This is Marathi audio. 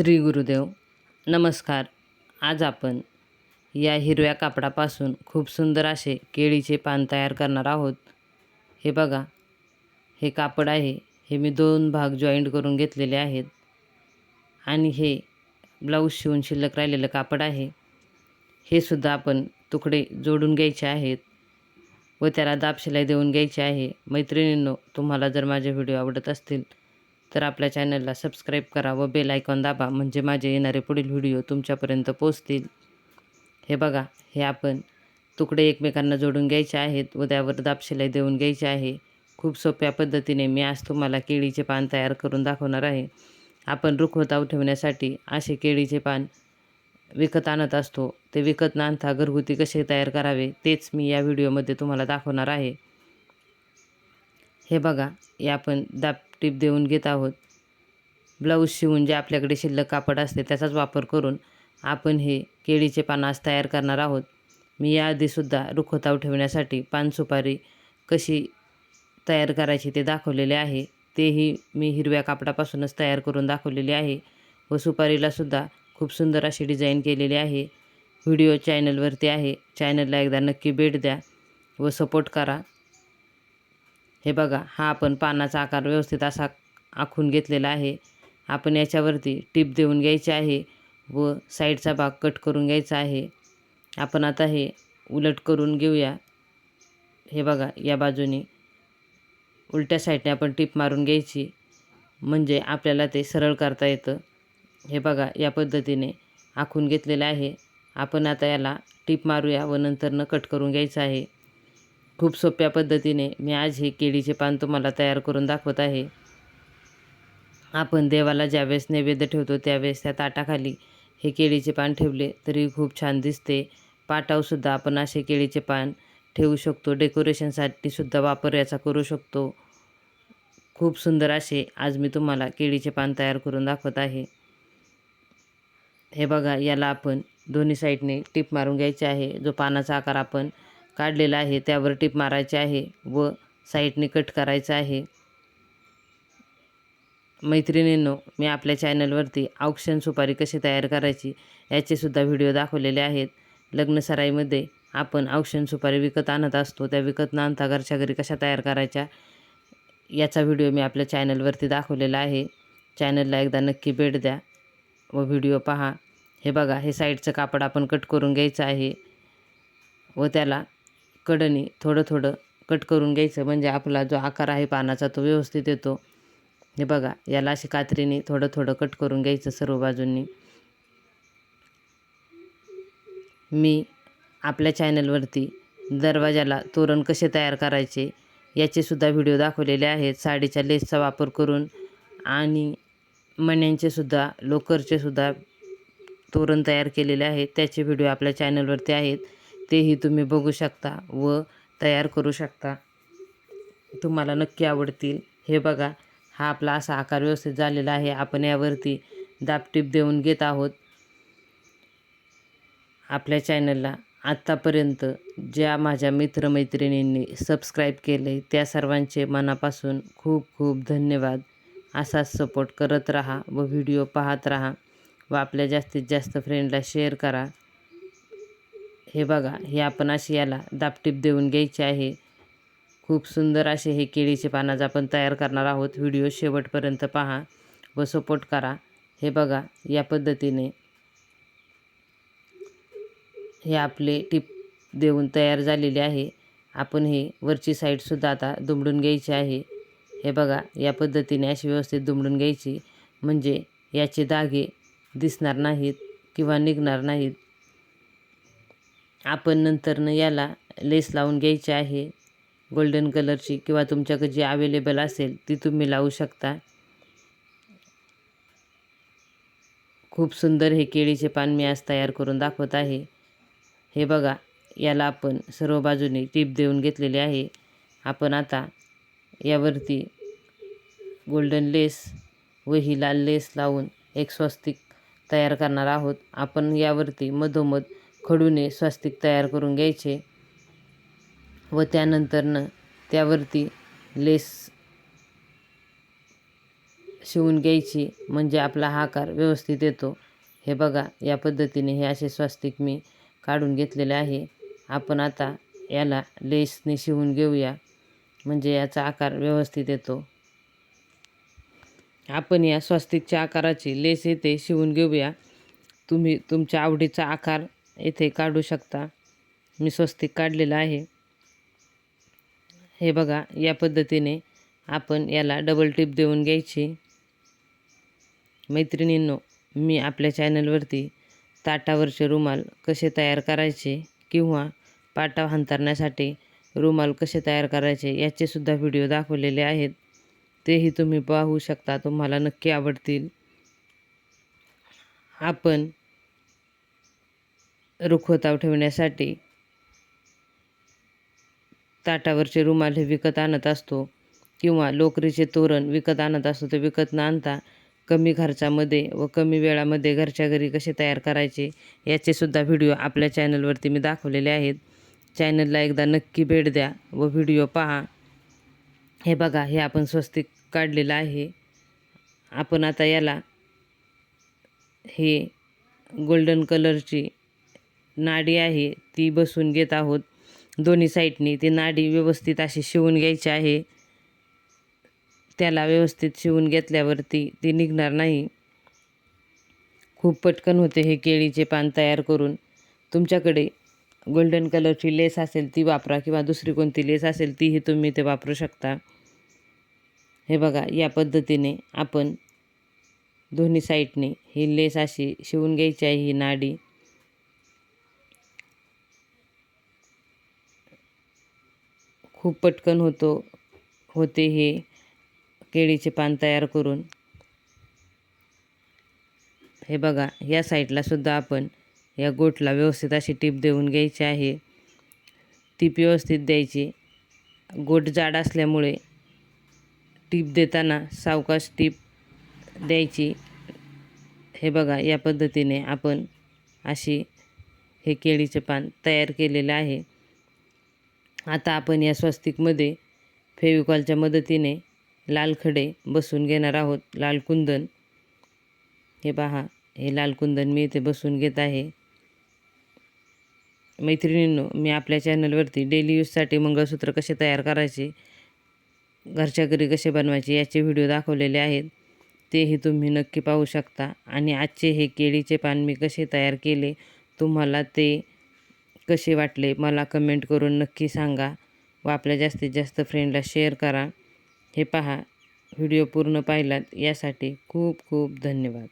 श्री गुरुदेव नमस्कार. आज आपण या हिरव्या कापडापासून खूप सुंदर असे केळीचे पान तयार करणार आहोत. हे बघा हे कापड आहे. हे मी दोन भाग जॉईंट करून घेतलेले आहेत. आणि हे ब्लाऊज शिवून शिल्लक राहिलेलं कापड आहे. हे सुद्धा आपण तुकडे जोडून घ्यायचे आहेत व त्याला दाब शिलाई देऊन घ्यायची आहे. मैत्रिणींनो तुम्हाला जर माझे व्हिडिओ आवडत असतील तर आपल्या चॅनलला सबस्क्राईब करा व बेल आयकॉन दाबा म्हणजे माझे येणारे पुढील व्हिडिओ तुमच्यापर्यंत पोचतील हे बघा हे आपण तुकडे एकमेकांना जोडून घ्यायचे आहेत व त्यावर दापशिलाई देऊन घ्यायची आहे. खूप सोप्या पद्धतीने मी आज तुम्हाला केळीचे पान तयार करून दाखवणार आहे. आपण रुखवताव ठेवण्यासाठी असे केळीचे पान विकत आणत असतो. ते विकत न आणता घरगुती कसे तयार करावे तेच मी या व्हिडिओमध्ये तुम्हाला दाखवणार आहे. हे बघा हे आपण दाब टीप देऊन घेत आहोत. ब्लाऊज शिवून जे आपल्याकडे शिल्लक कापड असते त्याचाच वापर करून आपण हे केळीचे पान आज तयार करणार आहोत. मी याआधीसुद्धा रुखवताव ठेवण्यासाठी पानसुपारी कशी तयार करायची ते दाखवलेले आहे. तेही मी हिरव्या कापडापासूनच तयार करून दाखवलेले आहे व सुपारीलासुद्धा खूप सुंदर अशी डिझाईन केलेली आहे. व्हिडिओ चॅनलवरती आहे. चॅनलला एकदा नक्की भेट द्या व सपोर्ट करा. हे बघा हा आपण पानाचा आकार व्यवस्थित असा आखून घेतलेला आहे. आपण याच्यावरती टीप देऊन घ्यायची आहे व साईडचा भाग कट करून घ्यायचा आहे. आपण आता हे उलट करून घेऊया. हे बघा या बाजूने उलट्या साईडने आपण टिप मारून घ्यायची. म्हणजे आपल्याला ते सरळ करता येतं. हे बघा या पद्धतीने आखून घेतलेलं आहे. आपण आता याला टीप मारूया व नंतरनं कट करून घ्यायचं आहे. खूप सोप्या पद्धतीने मी आज हे केळीचे पान तुम्हाला तयार करून दाखवत आहे. आपण देवाला ज्यावेळेस नैवेद्य ठेवतो त्यावेळेस त्या ताटाखाली हे केळीचे पान ठेवले तरी खूप छान दिसते. पाटावसुद्धा आपण असे केळीचे पान ठेवू शकतो. डेकोरेशनसाठी सुद्धा वापर याचा करू शकतो. खूप सुंदर असे आज मी तुम्हाला केळीचे पान तयार करून दाखवत आहे. हे बघा याला आपण दोन्ही साईडने टिप मारून घ्यायचे आहे. जो पानाचा आकार आपण काढलेला आहे त्यावर टिप मारायची आहे व साईडने कट करायचं आहे. मैत्रिणींनो मी आपल्या चॅनलवरती औक्षण सुपारी कशी तयार करायची याचेसुद्धा व्हिडिओ दाखवलेले आहेत. लग्नसराईमध्ये आपण औक्षण सुपारी विकत आणत असतो त्या विकत न आणता घरच्या घरी कशा तयार करायच्या याचा व्हिडिओ मी आपल्या चॅनलवरती दाखवलेला आहे. चॅनलला एकदा नक्की भेट द्या व व्हिडिओ पहा. हे बघा हे साईडचं कापड आपण कट करून घ्यायचं आहे व त्याला कडनी थोडं थोडं कट करून घ्यायचं. म्हणजे आपला जो आकार आहे पानाचा तो व्यवस्थित येतो. हे बघा याला अशी कात्रीने थोडं थोडं कट करून घ्यायचं सर्व बाजूंनी. मी आपल्या चॅनलवरती दरवाजाला तोरण कसे तयार करायचे याचेसुद्धा व्हिडिओ दाखवलेले आहेत. साडीच्या लेसचा वापर करून आणि मण्यांचेसुद्धा लोकरचेसुद्धा तोरण तयार केलेले आहेत. त्याचे व्हिडिओ आपल्या चॅनलवरती आहेत. तेही तुम्ही बघू शकता व तयार करू शकता. तुम्हाला नक्की आवडतील. हे बघा हा आपला असा आकार व्यवस्थित झालेला आहे. आपण यावरती दाबटीप देऊन घेत आहोत. आपल्या चॅनलला आत्तापर्यंत ज्या माझ्या मित्रमैत्रिणींनी सबस्क्राईब केले त्या सर्वांचे मनापासून खूप खूप धन्यवाद. असाच सपोर्ट करत राहा व व्हिडिओ पाहत राहा व आपल्या जास्तीत जास्त फ्रेंडला शेअर करा. हे बघा हे आपण अशी याला दापटीप देऊन घ्यायची आहे. खूप सुंदर असे हे केळीचे पानाज आपण तयार करणार आहोत. व्हिडिओ शेवटपर्यंत पहा व सपोर्ट करा. हे बघा या पद्धतीने हे आपले टीप देऊन तयार झालेले आहे. आपण हे वरची साईडसुद्धा आता दुमडून घ्यायची आहे. हे बघा या पद्धतीने अशी व्यवस्थित दुमडून घ्यायची. म्हणजे याचे धागे दिसणार नाहीत किंवा निघणार नाहीत. आपण नंतरनं याला लेस लावून घ्यायची आहे. गोल्डन कलरची किंवा तुमच्याकडे जी अवेलेबल असेल ती तुम्ही लावू शकता. खूप सुंदर हे केळीचे पान मी आज तयार करून दाखवत आहे. हे बघा याला आपण सर्व बाजूने टीप देऊन घेतलेली आहे. आपण आता यावरती गोल्डन लेस व ही लाल लेस लावून एक स्वस्तिक तयार करणार आहोत. आपण यावरती मधोमध खडूने स्वस्तिक तयार करून घ्यायचे व त्यानंतरनं त्यावरती लेस शिवून घ्यायची म्हणजे आपला हा आकार व्यवस्थित येतो. हे बघा या पद्धतीने हे असे स्वस्तिक मी काढून घेतलेले आहे. आपण आता याला लेसने शिवून घेऊया म्हणजे याचा आकार व्यवस्थित येतो. आपण या स्वस्तिकच्या आकाराची लेस येथे शिवून घेऊया. तुम्ही तुमच्या आवडीचा आकार येथे काढू शकता. मी स्वस्तिक काढलेलं आहे. हे बघा या पद्धतीने आपण याला डबल टिप देऊन घ्यायची. मैत्रिणींनो मी आपल्या चॅनलवरती ताटावरचे रुमाल कसे तयार करायचे किंवा पाटा हांतरण्यासाठी रुमाल कसे तयार करायचे याचेसुद्धा व्हिडिओ दाखवलेले आहेत. तेही तुम्ही पाहू शकता तुम्हाला नक्की आवडतील. आपण रुखवताव ठेवण्यासाठी ताटावरचे रुमाल हे विकत आणत असतो किंवा लोकरीचे तोरण विकत आणत असतो. ते विकत न आणता कमी खर्चामध्ये व कमी वेळामध्ये घरच्या घरी कसे तयार करायचे याचेसुद्धा व्हिडिओ आपल्या चॅनलवरती मी दाखवलेले आहेत. चॅनलला एकदा नक्की भेट द्या व व्हिडिओ पहा. हे बघा हे आपण स्वस्तिक काढलेलं आहे. आपण आता याला हे गोल्डन कलरची नाडी आहे ती बसून घेत आहोत. दोन्ही साईडनी ती नाडी व्यवस्थित अशी शिवून घ्यायची आहे. त्याला व्यवस्थित शिवून घेतल्यावरती ती निघणार नाही. खूप पटकन होते हे केळीचे पान तयार करून. तुमच्याकडे गोल्डन कलरची लेस असेल ती वापरा किंवा दुसरी कोणती लेस असेल तीही तुम्ही ते वापरू शकता. हे बघा या पद्धतीने आपण दोन्ही साईडने ही लेस अशी शिवून घ्यायची आहे ही नाडी. खूप पटकन होतो होते हे केळीचे पान तयार करून. हे बघा या साईडला सुद्धा आपण या गोटला व्यवस्थित अशी टीप देऊन घ्यायची आहे. टीप व्यवस्थित द्यायची. गोट जाड असल्यामुळे टीप देताना सावकाश टीप द्यायची. हे बघा या पद्धतीने आपण अशी हे केळीचे पान तयार केलेले आहे. आता आपण या स्वस्तिकमध्ये फेविकॉलच्या मदतीने लाल खडे बसून घेणार आहोत. लाल कुंदन. हे पहा हे लाल कुंदन मी इथे बसून घेत आहे. मैत्रिणींनो मी आपल्या चॅनलवरती डेली यूजसाठी मंगळसूत्र कसे तयार करायचे घरच्या घरी कसे बनवायचे याचे व्हिडिओ दाखवलेले आहेत. तेही तुम्ही नक्की पाहू शकता. आणि आजचे हे केळीचे पान मी कसे तयार केले तुम्हाला ते कसे वाटले मला कमेंट करून नक्की सांगा व आपल्या जास्तीत जास्त फ्रेंडला शेअर करा. हे पहा व्हिडिओ पूर्ण पाहिलात यासाठी खूप खूप धन्यवाद.